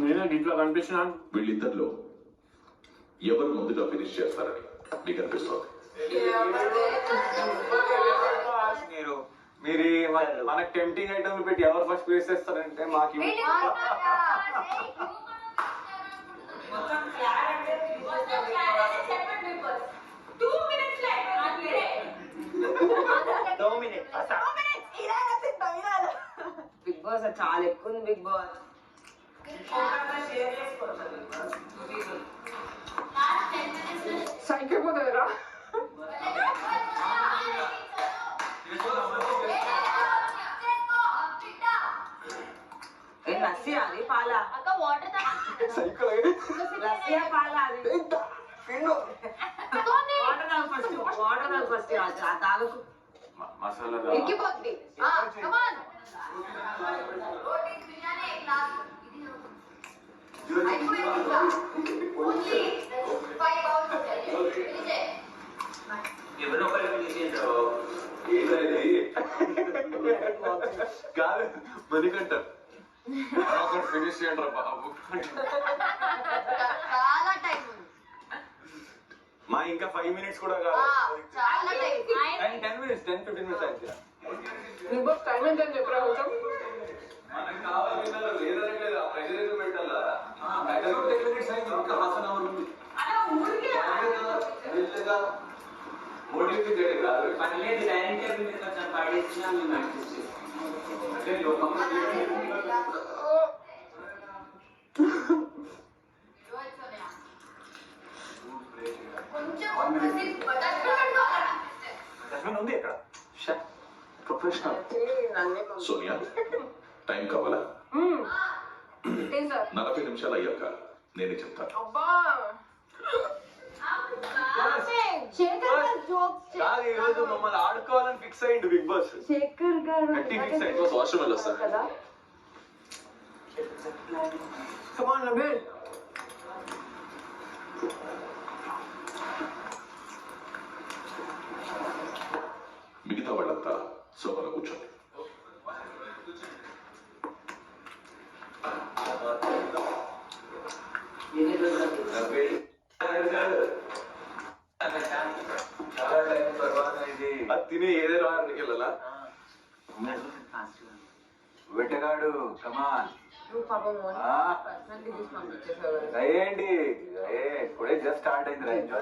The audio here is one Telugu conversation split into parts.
నేనే ఇంట్లో కనిపించినాను వీళ్ళిద్దరిలో ఎవరు ముందుగా ఫినిష్ చేస్తారని మీకు అనిపిస్తోంది? మీరు మీరు ఈ మన- మనకు టెంప్టింగ్ ఐటమ్ పెట్టి ఎవరు ఫస్ట్ ప్లేస్ చేస్తారంటే మాకు ఇవ్వ- బిగ్ బాస్ అది చాలా ఎక్కువ ఉంది బిగ్ బాస్. సైకిపోతుందిరా లస్సీ అది పాలా? సైకిల్ లస్సీ పాలా అది తాగు ఫస్ట్ వాటర్ తాగు ఫస్ట్ ఆ తాగకు మ- మసాలా ఎక్కిపోద్ది కమాన్ ఎవరో ఒకరికి తీసేయండి కాదు మణికంట ఒకటి ఫినిష్ చేయండి రా బాబు చాలా టైం ఉంది మా ఇంకా ఫైవ్ మినిట్స్ కూడా కాదు. చాలా time. Ten minutes ten fifteen minutes అయితే టైం ఎంత అని చెప్పరా కొంచెం? మనకు కావాలి ఎందుకు పెట్టాలా? టెన్ మినిట్స్ అయితే ఇంకా హాఫ్ అన్ అవర్ ఉంది. మోటివేట్ చేయడం కాదు. పర్లేదు డైనింగ్ టేబుల్ మీద కొంచెం పడేసినా మేము అంటే లోకం ప్రొఫెషనల్ సోనియా టైం కావాలా సార్ నలభై నిమిషాలు అయ్యాక నేనే చెప్తాను కాదు ఈ రోజు మమ్మల్ని ఆడుకోవాలని ఫిక్స్ అయ్యిండు బిగ్ బాస్ శేఖర్ గారు గట్టి ఫిక్స్ అయ్యింది వాష్రూమ్ వెళ్ళొస్తా కదా. కమాన్ నబీల్ తిని ఆడడానికి వెళ్ళాలా? వెట్టగాడు కమాన్. అయ్యేంటి ఏ ఇప్పుడే జస్ట్ స్టార్ట్ అయింది రా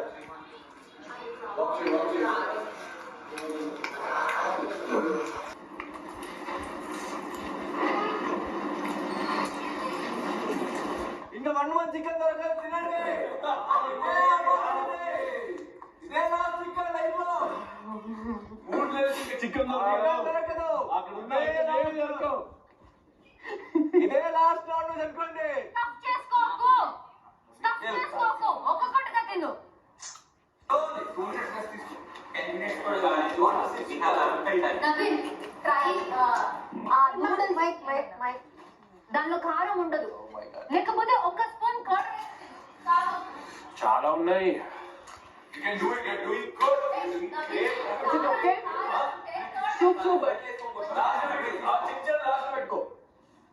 దానిలో కారం ఉండదు. లేకపోతే ఒక స్పూన్ కారం చాలా ఉన్నాయి.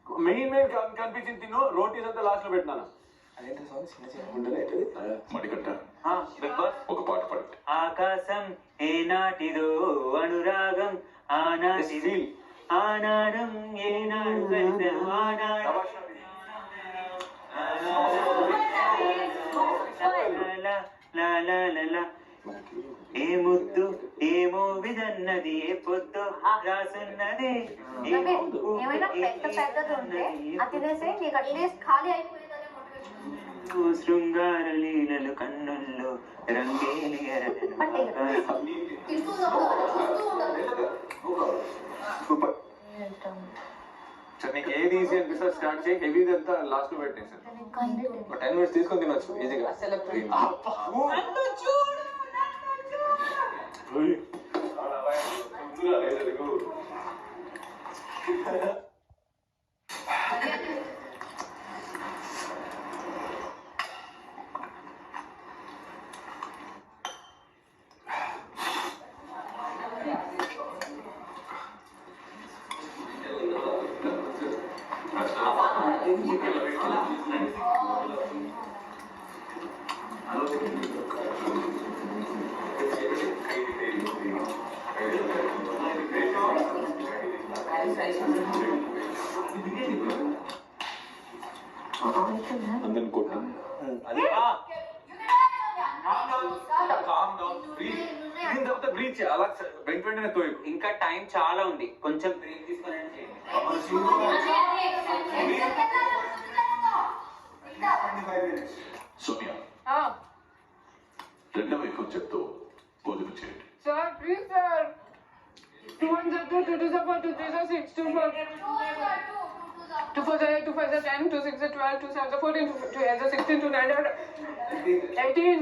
మెయిన్ మెయిన్ కనిపించింది తిను రోటీస్ అంతా లాస్ట్లో పెట్టినాను బాస్ ఒక పాట పాడండి ఆకాశం ఏనాటిదో అనురాగం ఆనాటిది ఆనాడం ఏనాడు. ఏ ముద్దు ఏమో విదన్నది ఏ పొద్దు రాసున్నది ఏ నవీన్ ముద్దు ఏమైనా ఏ పెద్ద పెద్దది ఉంటే అది తినేసి నీకు అట్లీస్ట్ ఖాళీ అయిపోయేదనే motivation. శృంగార లీలలు కన్నుల్లో రంగేలి ఆకాశం. తింటూ ఉండదు చూస్తూ ఉండదు సూపర్ సరే నీకు ఏది ఈజీ అనిపిస్తే స్టార్ట్ చేయి. హెవీ అంతా లాస్ట్లో పెట్టేసాను ఒక టెన్ మినిట్స్ తీసుకొని తినొచ్చు. ఈజీగా Celebrate. Gracias. తర్వాత బ్రీత్ అలా వెంట వెంటనే తోయకు ఇంకా టైం చాలా ఉంది కొంచెం బ్రేక్ తీసుకొని సౌమ్య రెండవ ఎక్కువ చెప్తూ పొదుపు చేయండి two two zero four two three zero six two four two four zero eight two five zero ten two six zero twelve two seven zero fourteen two two eight zero sixteen two nine zero eighteen